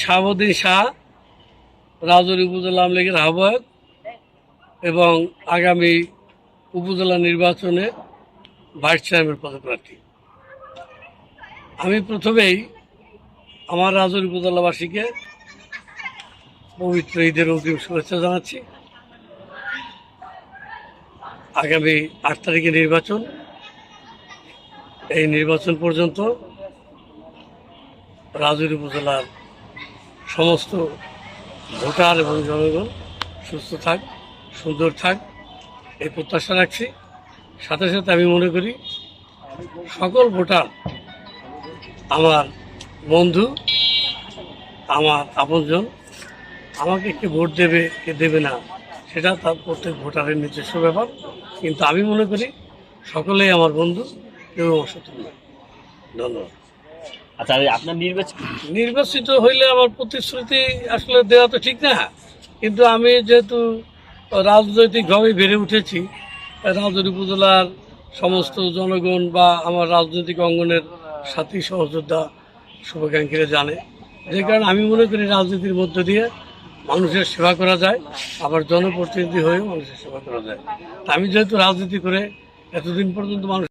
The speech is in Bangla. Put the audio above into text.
শাহাবুদ্দিন শাহ, রাজৌরি উপজেলা আওয়ামী লীগের আহ্বায়ক এবং আগামী উপজেলা নির্বাচনে ভাইস চেয়ারম্যান পদপ্রার্থী আমি প্রথমেই আমার রাজৌরি উপজেলাবাসীকে পবিত্র ঈদের অগ্রিম শুভেচ্ছা জানাচ্ছি। আগামী আট তারিখে নির্বাচন। এই নির্বাচন পর্যন্ত রাজৌরি উপজেলার সমস্ত ভোটার এবং জনগণ সুস্থ থাক, সুন্দর থাক, এই প্রত্যাশা রাখছি। সাথে সাথে আমি মনে করি, সকল ভোটার আমার বন্ধু, আমার আপনজন আমাকে কে ভোট দেবে, কে দেবে না, সেটা তার প্রত্যেক ভোটারের নিজস্ব ব্যাপার। কিন্তু আমি মনে করি, সকলেই আমার বন্ধু কেউ শত্রু। নয় ধন্যবাদ। আচ্ছা আপনার নির্বাচন নির্বাচিত হইলে আমার প্রতিশ্রুতি আসলে দেওয়া তো ঠিক না। কিন্তু আমি যেহেতু রাজনৈতিকভাবে বেড়ে উঠেছি রাজৌরি উপজেলার সমস্ত জনগণ বা আমার রাজনৈতিক অঙ্গনের সাথী সহযোদ্ধা শুভাকাঙ্ক্ষীরা জানে। যে কারণে আমি মনে করি রাজনীতির মধ্য দিয়ে মানুষের সেবা করা যায়, আবার জনপ্রতিনিধি হয়েও মানুষের সেবা করা যায়। আমি যেহেতু রাজনীতি করে এতদিন পর্যন্ত মানুষ